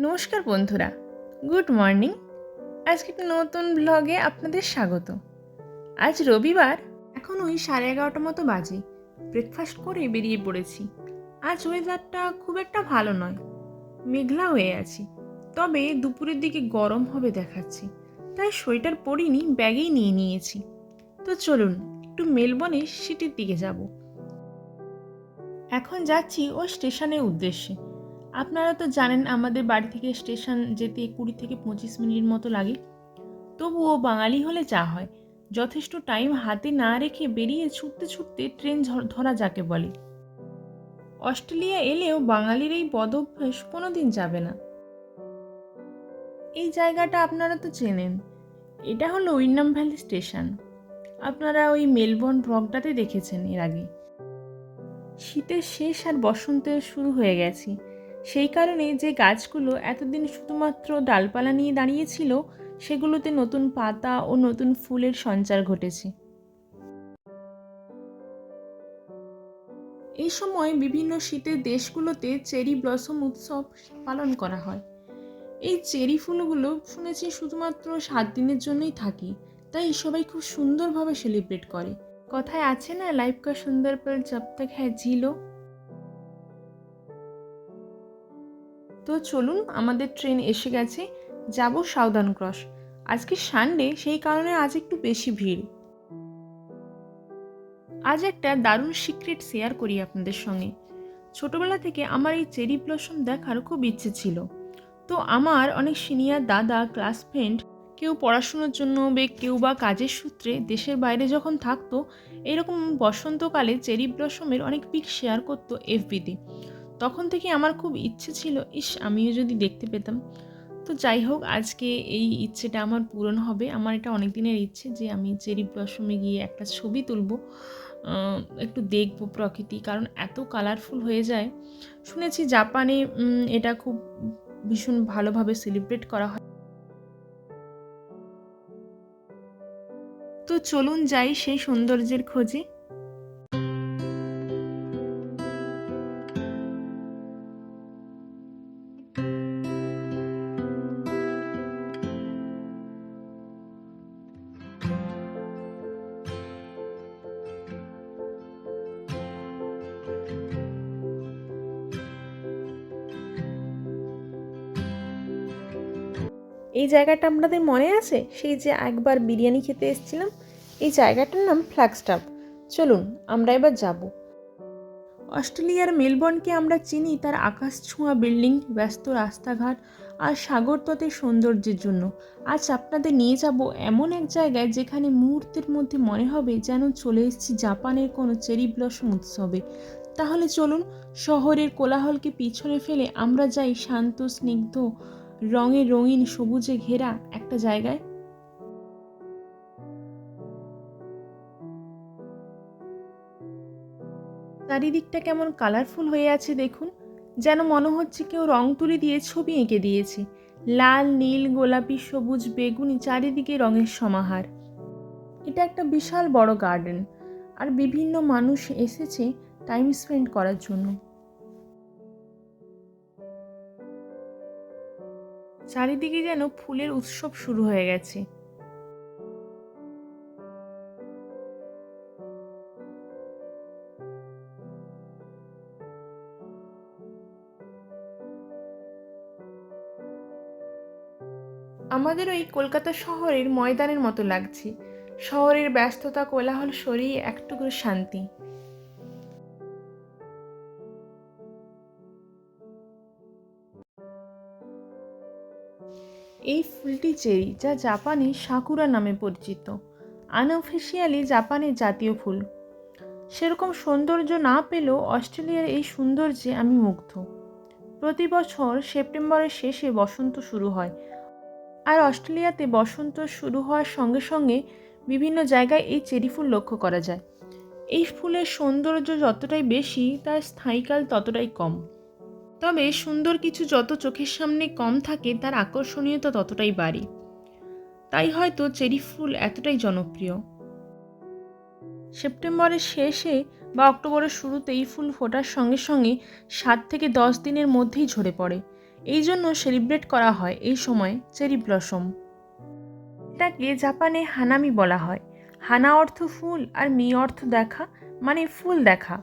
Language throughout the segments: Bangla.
নমস্কার বন্ধুরা। Good morning. আজকে একটা নতুন ব্লগে আপনাদের স্বাগত। আজ রবিবার, এখন ওই সাড়ে এগারোটা মতো বাজে। ব্রেকফাস্ট করে বেরিয়ে পড়েছি। আজ ওয়েদারটা খুব একটা ভালো নয়। মেঘলা হয়ে আছি। তবে দুপুরের দিকে গরম হবে দেখাচ্ছি। তাই সোয়েটার পরিনি, ব্যাগেই নিয়ে নিয়েছি। তো চলুন, একটু মেলবনের সিটির দিকে যাব। এখন যাচ্ছি ও স্টেশনের উদ্দেশ্যে। আপনারা তো জানেন আমাদের বাড়ি থেকে স্টেশন যেতে কুড়ি থেকে পঁচিশ মিনিট মতো লাগে। তবুও বাঙালি হলে যা হয়, যথেষ্ট টাইম হাতে না রেখে বেরিয়ে ছুটতে ছুটতে ট্রেন ধরা যাকে বলে। অস্ট্রেলিয়া এলেও বাঙালির এই বদ অভ্যাস কোনোদিন যাবে না। এই জায়গাটা আপনারা তো চেনেন, এটা হলো উইনাম ভ্যালি স্টেশন। আপনারা ওই মেলবোর্ন ব্লগটাতে দেখেছেন এর আগে। শীতের শেষ আর বসন্তের শুরু হয়ে গেছে। সেই কারণে যে গাছগুলো এতদিন শুধুমাত্র ডালপালা নিয়ে দাঁড়িয়েছিল, সেগুলোতে নতুন পাতা ও নতুন ফুলের সঞ্চার ঘটেছে। এই সময় বিভিন্ন শীতের দেশগুলোতে চেরি ব্লসম উৎসব পালন করা হয়। এই চেরি ফুলগুলো শুনেছি শুধুমাত্র সাত দিনের জন্যই থাকে, তাই সবাই খুব সুন্দরভাবে সেলিব্রেট করে। কথায় আছে না, লাইফ কা সুন্দর পর জব তক হ্যাঁ ঝিলো তো চলুন আমাদের ট্রেন এসে গেছে। যাব সাউদার্ন ক্রস। আজকে সানডে সেই কারণে আজ একটু বেশি ভিড়। আজ একটা দারুণ সিক্রেট শেয়ার করি আপনাদের সঙ্গে। ছোটবেলা থেকে আমার এই চেরি ব্লসম দেখার খুব ইচ্ছে ছিল। তো আমার অনেক সিনিয়র দাদা ক্লাস ফ্রেন্ড কেউ পড়াশুনোর জন্য বে কেউ বা কাজের সূত্রে দেশের বাইরে যখন থাকতো, এরকম বসন্তকালে চেরি ব্লসমের অনেক পিক শেয়ার করতো এফবিতে তখন থেকে আমার খুব ইচ্ছে ছিল, ইস, আমিও যদি দেখতে পেতাম। তো যাই হোক, আজকে এই ইচ্ছেটা আমার পূরণ হবে। আমার এটা অনেক দিনের ইচ্ছে যে আমি চেরি ব্লসমে গিয়ে একটা ছবি তুলব একটু দেখব প্রকৃতি। কারণ এত কালারফুল হয়ে যায়। শুনেছি জাপানে এটা খুব ভীষণ ভালোভাবে সেলিব্রেট করা হয়। তো চলুন যাই সেই সৌন্দর্যের খোঁজে। এই জায়গাটা আপনাদের মনে আছে? সেই যে একবার বিরিয়ানি খেতে এসেছিলাম, এই জায়গাটার নাম ফ্ল্যাগস্টাফ চলুন, আমরা এবার যাব। অস্ট্রেলিয়ার মেলবোর্নকে আমরা চিনি তার আকাশ ছোঁয়া বিল্ডিং, ব্যস্ত রাস্তাঘাট আর সাগর তটের সৌন্দর্যের জন্য। আজ আপনাদের নিয়ে যাব এমন এক জায়গায় যেখানে মুহূর্তের মধ্যে মনে হবে যেন চলে এসেছি জাপানের কোনো চেরি ব্লসম উৎসবে। তাহলে চলুন, শহরের কোলাহলকে পিছনে ফেলে আমরা যাই শান্ত, স্নিগ্ধ রঙে রঙিন সবুজে ঘেরা একটা জায়গায়। চারিদিকটা কেমন কালারফুল হয়ে আছে দেখুন, যেন মনে হচ্ছে কেউ রং তুলি দিয়ে ছবি এঁকে দিয়েছে। লাল, নীল, গোলাপি, সবুজ, বেগুনি চারিদিকে রঙের সমাহার। এটা একটা বিশাল বড় গার্ডেন আর বিভিন্ন মানুষ এসেছে টাইম স্পেন্ড করার জন্য। চারিদিকে যেন ফুলের উৎসব শুরু হয়ে গেছে। আমাদের ওই কলকাতা শহরের ময়দানের মতো লাগছে। শহরের ব্যস্ততা, কোলাহল সরিয়ে একটুকু শান্তি। ফুলটি চেরি, যা জাপানে সাকুরা নামে পরিচিত। আনঅফিসিয়ালি জাপানের জাতীয় ফুল। সেরকম সৌন্দর্য না পেলেও অস্ট্রেলিয়ার এই সৌন্দর্যে আমি মুগ্ধ। প্রতি বছর সেপ্টেম্বরের শেষে বসন্ত শুরু হয়। আর অস্ট্রেলিয়াতে বসন্ত শুরু হওয়ার সঙ্গে সঙ্গে বিভিন্ন জায়গায় এই চেরি ফুল লক্ষ্য করা যায়। এই ফুলের সৌন্দর্য যতটাই বেশি, তার স্থায়ীকাল ততটাই কম। তবে সুন্দর কিছু যত চোখের সামনে কম থাকে, তার আকর্ষণীয়তা ততটাই বাড়ে। তাই হয়তো চেরি ফুল এতটাই জনপ্রিয়। সেপ্টেম্বরের শেষে বা অক্টোবরের শুরুতে এই ফুল ফোটার সঙ্গে সঙ্গে সাত থেকে দশ দিনের মধ্যেই ঝরে পড়ে। এই জন্য সেলিব্রেট করা হয় এই সময় চেরি ব্লসম। এটাকে জাপানে হানামি বলা হয়। হানা অর্থ ফুল আর মি অর্থ দেখা মানে ফুল দেখা।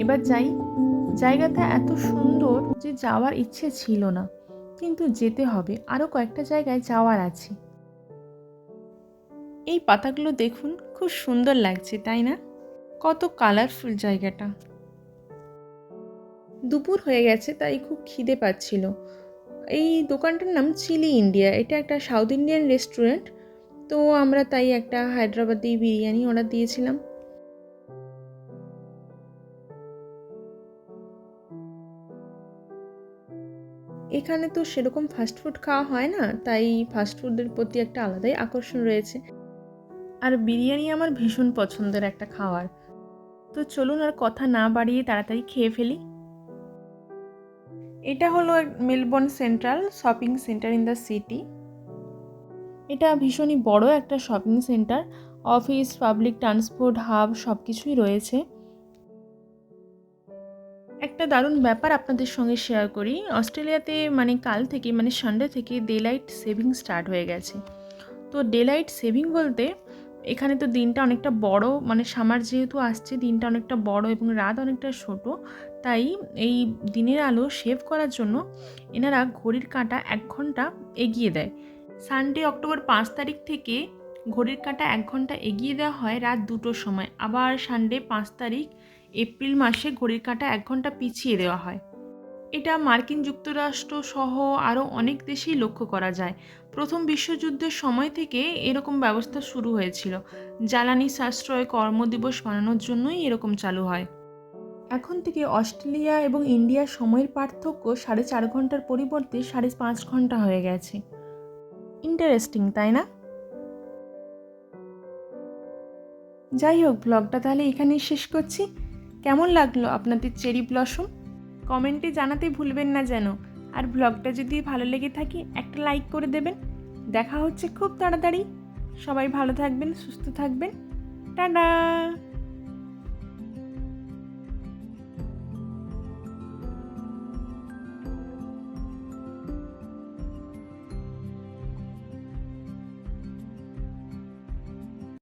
এবার যাই। জায়গাটা এত সুন্দর যে যাওয়ার ইচ্ছে ছিল না। কিন্তু যেতে হবে আরও কয়েকটা জায়গায় যাওয়ার আছে। এই পাতাগুলো দেখুন, খুব সুন্দর লাগছে, তাই না? কত কালারফুল জায়গাটা। দুপুর হয়ে গেছে, তাই খুব খিদে পাচ্ছিল। এই দোকানটার নাম চিলি ইন্ডিয়া। এটা একটা সাউথ ইন্ডিয়ান রেস্টুরেন্ট। তো আমরা তাই একটা হায়দ্রাবাদি বিরিয়ানি অর্ডার দিয়েছিলাম। এখানে তো সেরকম ফাস্টফুড খাওয়া হয় না, তাই ফাস্টফুডের প্রতি একটা আলাদাই আকর্ষণ রয়েছে। আর বিরিয়ানি আমার ভীষণ পছন্দের একটা খাওয়ার। তো চলুন আর কথা না বাড়িয়ে তাড়াতাড়ি খেয়ে ফেলি। এটা হলো Melbourne central shopping centre in the city. এটা ভীষণই বড় একটা shopping centre, office, public transport, hub সব কিছুই রয়েছে। একটা দারুণ ব্যাপার আপনাদের সঙ্গে শেয়ার করি। অস্ট্রেলিয়াতে মানে কাল থেকে মানে সানডে থেকে ডে লাইট সেভিং স্টার্ট হয়ে গেছে। তো ডে লাইট সেভিং বলতে এখানে তো দিনটা অনেকটা বড় মানে সামার যেহেতু আসছে, দিনটা অনেকটা বড় এবং রাত অনেকটা ছোট। তাই এই দিনের আলো সেভ করার জন্য এনারা ঘড়ির কাঁটা এক ঘণ্টা এগিয়ে দেয়। সানডে অক্টোবর পাঁচ তারিখ থেকে ঘড়ির কাঁটা এক ঘণ্টা এগিয়ে দেওয়া হয় রাত দুটোর সময়। আবার সানডে পাঁচ তারিখ এপ্রিল মাসে ঘড়ির কাঁটা এক ঘণ্টা পিছিয়ে দেওয়া হয়। এটা মার্কিন যুক্তরাষ্ট্র সহ আরও অনেক দেশেই লক্ষ্য করা যায়। প্রথম বিশ্বযুদ্ধের সময় থেকে এরকম ব্যবস্থা শুরু হয়েছিল। জ্বালানি সাশ্রয় কর্মদিবস বানানোর জন্যই এরকম চালু হয়। এখন থেকে অস্ট্রেলিয়া এবং ইন্ডিয়ার সময়ের পার্থক্য সাড়ে চার ঘণ্টার পরিবর্তে সাড়ে পাঁচ ঘণ্টা হয়ে গেছে। ইন্টারেস্টিং, তাই না? যাই হোক, ব্লগটা তাহলে এখানেই শেষ করছি। কেমন লাগল আপনাদের চেরি ব্লসম? কমেন্টে জানাতে ভুলবেন না যেন। আর ব্লগটা যদি ভালো লেগে থাকে, একটা লাইক করে দেবেন। দেখা হচ্ছে খুব তাড়াতাড়ি। সবাই ভালো থাকবেন, সুস্থ থাকবেন। টাটা!